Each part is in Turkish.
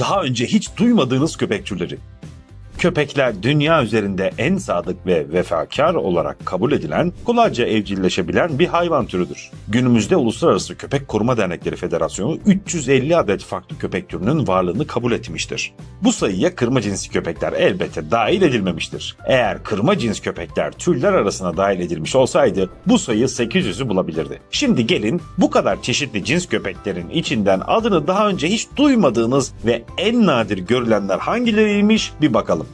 Daha önce hiç duymadığınız köpek türleri. Köpekler dünya üzerinde en sadık ve vefakar olarak kabul edilen, kolayca evcilleşebilen bir hayvan türüdür. Günümüzde Uluslararası Köpek Koruma Dernekleri Federasyonu 350 adet farklı köpek türünün varlığını kabul etmiştir. Bu sayıya kırma cinsi köpekler elbette dahil edilmemiştir. Eğer kırma cins köpekler türler arasına dahil edilmiş olsaydı bu sayı 800'ü bulabilirdi. Şimdi gelin bu kadar çeşitli cins köpeklerin içinden adını daha önce hiç duymadığınız ve en nadir görülenler hangileriymiş bir bakalım.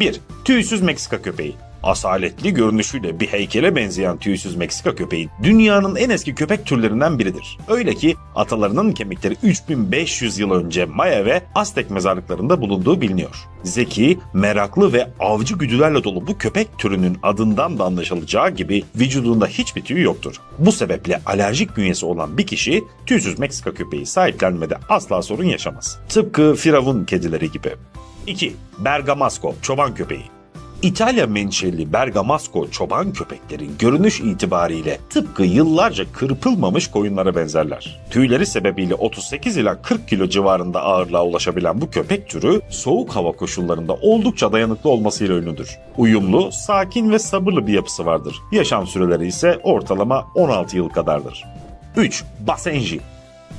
1. Tüysüz Meksika köpeği. Asaletli görünüşüyle bir heykele benzeyen tüysüz Meksika köpeği dünyanın en eski köpek türlerinden biridir. Öyle ki atalarının kemikleri 3500 yıl önce Maya ve Aztek mezarlıklarında bulunduğu biliniyor. Zeki, meraklı ve avcı güdülerle dolu bu köpek türünün adından da anlaşılacağı gibi vücudunda hiçbir tüy yoktur. Bu sebeple alerjik bünyesi olan bir kişi tüysüz Meksika köpeği sahiplenmede asla sorun yaşamaz. Tıpkı firavun kedileri gibi. 2. Bergamasco, çoban köpeği. İtalya menşeli Bergamasco çoban köpeklerin görünüş itibariyle tıpkı yıllarca kırpılmamış koyunlara benzerler. Tüyleri sebebiyle 38 ila 40 kilo civarında ağırlığa ulaşabilen bu köpek türü soğuk hava koşullarında oldukça dayanıklı olmasıyla ünlüdür. Uyumlu, sakin ve sabırlı bir yapısı vardır. Yaşam süreleri ise ortalama 16 yıl kadardır. 3. Basenji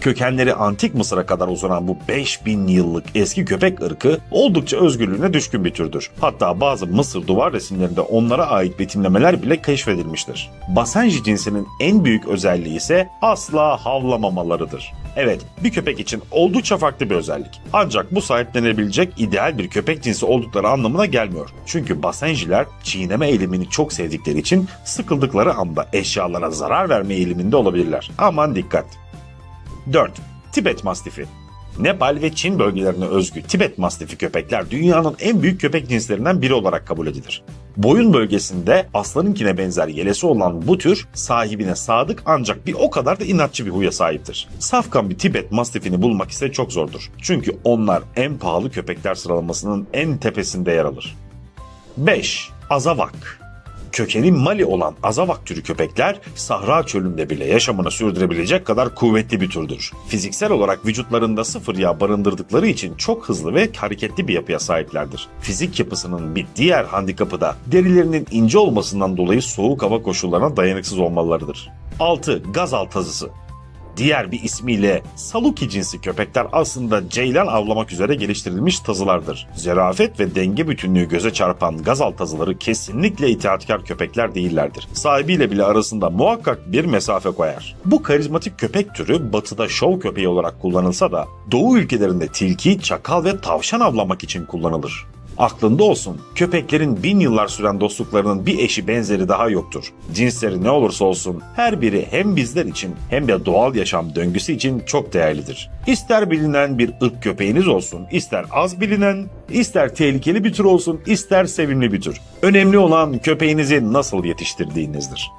Kökenleri antik Mısır'a kadar uzanan bu 5000 yıllık eski köpek ırkı oldukça özgürlüğüne düşkün bir türdür. Hatta bazı Mısır duvar resimlerinde onlara ait betimlemeler bile keşfedilmiştir. Basenji cinsinin en büyük özelliği ise asla havlamamalarıdır. Evet, bir köpek için oldukça farklı bir özellik. Ancak bu sahiplenebilecek ideal bir köpek cinsi oldukları anlamına gelmiyor. Çünkü basenjiler çiğneme eğilimini çok sevdikleri için sıkıldıkları anda eşyalara zarar verme eğiliminde olabilirler. Aman dikkat! 4. Tibet Mastifi Nepal ve Çin bölgelerine özgü Tibet Mastifi köpekler dünyanın en büyük köpek cinslerinden biri olarak kabul edilir. Boyun bölgesinde aslanınkine benzer yelesi olan bu tür sahibine sadık ancak bir o kadar da inatçı bir huya sahiptir. Safkan bir Tibet Mastifini bulmak ise çok zordur. Çünkü onlar en pahalı köpekler sıralamasının en tepesinde yer alır. 5. Azavak Kökeni Mali olan Azavak türü köpekler Sahra çölünde bile yaşamını sürdürebilecek kadar kuvvetli bir türdür. Fiziksel olarak vücutlarında sıfır yağ barındırdıkları için çok hızlı ve hareketli bir yapıya sahiplerdir. Fizik yapısının bir diğer handikapı da derilerinin ince olmasından dolayı soğuk hava koşullarına dayanıksız olmalarıdır. 6. Gazal tazısı Diğer bir ismiyle Saluki cinsi köpekler aslında ceylan avlamak üzere geliştirilmiş tazılardır. Zerafet ve denge bütünlüğü göze çarpan gazal tazıları kesinlikle itaatkar köpekler değillerdir. Sahibiyle bile arasında muhakkak bir mesafe koyar. Bu karizmatik köpek türü batıda şov köpeği olarak kullanılsa da doğu ülkelerinde tilki, çakal ve tavşan avlamak için kullanılır. Aklında olsun, köpeklerin bin yıllar süren dostluklarının bir eşi benzeri daha yoktur. Cinsleri ne olursa olsun her biri hem bizler için hem de doğal yaşam döngüsü için çok değerlidir. İster bilinen bir ırk köpeğiniz olsun, ister az bilinen, ister tehlikeli bir tür olsun, ister sevimli bir tür. Önemli olan köpeğinizi nasıl yetiştirdiğinizdir.